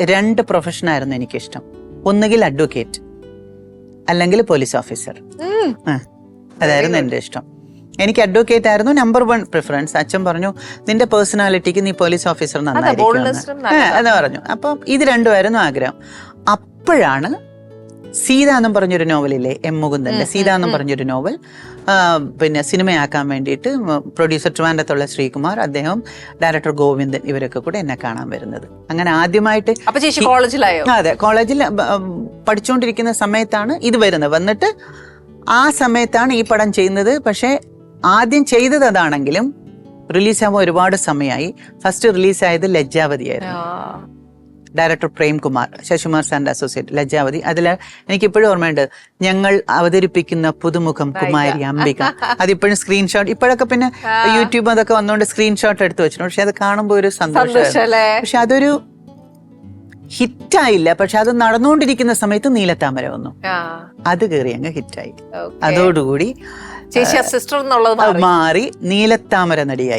രണ്ട് പ്രൊഫഷനായിരുന്നു എനിക്കിഷ്ടം. ഒന്നുകിൽ അഡ്വക്കേറ്റ് അല്ലെങ്കിൽ പോലീസ് ഓഫീസർ അതായിരുന്നു എന്റെ ഇഷ്ടം എനിക്ക് അഡ്വക്കേറ്റ് ആയിരുന്നു നമ്പർ വൺ പ്രിഫറൻസ് അച്ഛൻ പറഞ്ഞു നിന്റെ പേഴ്സണാലിറ്റിക്ക് നീ പോലീസ് ഓഫീസർ നന്നായിരിക്കും എന്ന് പറഞ്ഞു. അപ്പം ഇത് രണ്ടുമായിരുന്നു ആഗ്രഹം. അപ്പോഴാണ് സീത എന്നും പറഞ്ഞൊരു നോവലില്ലേ എം മുകുന്ദന്റെ? സീത എന്നും പറഞ്ഞൊരു നോവൽ. പിന്നെ സിനിമയാക്കാൻ വേണ്ടിയിട്ട് പ്രൊഡ്യൂസർ ട്രിവാൻഡത്തുള്ള ശ്രീകുമാർ അദ്ദേഹം ഡയറക്ടർ ഗോവിന്ദൻ ഇവരൊക്കെ കൂടെ എന്നെ കാണാൻ വരുന്നത്. അങ്ങനെ ആദ്യമായിട്ട് കോളേജിലായോ? അതെ കോളേജിൽ പഠിച്ചുകൊണ്ടിരിക്കുന്ന സമയത്താണ് ഇത് വരുന്നത്. വന്നിട്ട് ആ സമയത്താണ് ഈ പടം ചെയ്യുന്നത്. പക്ഷേ ആദ്യം ചെയ്തത് അതാണെങ്കിലും റിലീസാകുമ്പോൾ ഒരുപാട് സമയമായി ഫസ്റ്റ് റിലീസ് റിലീസായത് ലജ്ജാവതിയായിരുന്നു. ഡയറക്ടർ പ്രേംകുമാർ ശശികുമാർ സാറിന്റെ അസോസിയേറ്റ് ലജ്ജാവതി. അതിൽ എനിക്ക് ഇപ്പോഴും ഓർമ്മയുണ്ട് ഞങ്ങൾ അവതരിപ്പിക്കുന്ന പുതുമുഖം കുമാരി അംബിക. അതിപ്പോഴും സ്ക്രീൻഷോട്ട് ഇപ്പോഴൊക്കെ പിന്നെ. യൂട്യൂബ് അതൊക്കെ വന്നുകൊണ്ട് സ്ക്രീൻഷോട്ട് എടുത്ത് വെച്ചിട്ടുണ്ട്. പക്ഷെ അത് കാണുമ്പോൾ ഒരു സന്തോഷം. പക്ഷെ അതൊരു ഹിറ്റായില്ല. പക്ഷെ അത് നടന്നുകൊണ്ടിരിക്കുന്ന സമയത്ത് നീലത്താമര വന്നു. അത് കയറി അങ്ങ് ഹിറ്റായി. അതോടുകൂടി ചേച്ചി സിസ്റ്റർ എന്നുള്ളത്. മാറി നീലത്താമര നടിയായി.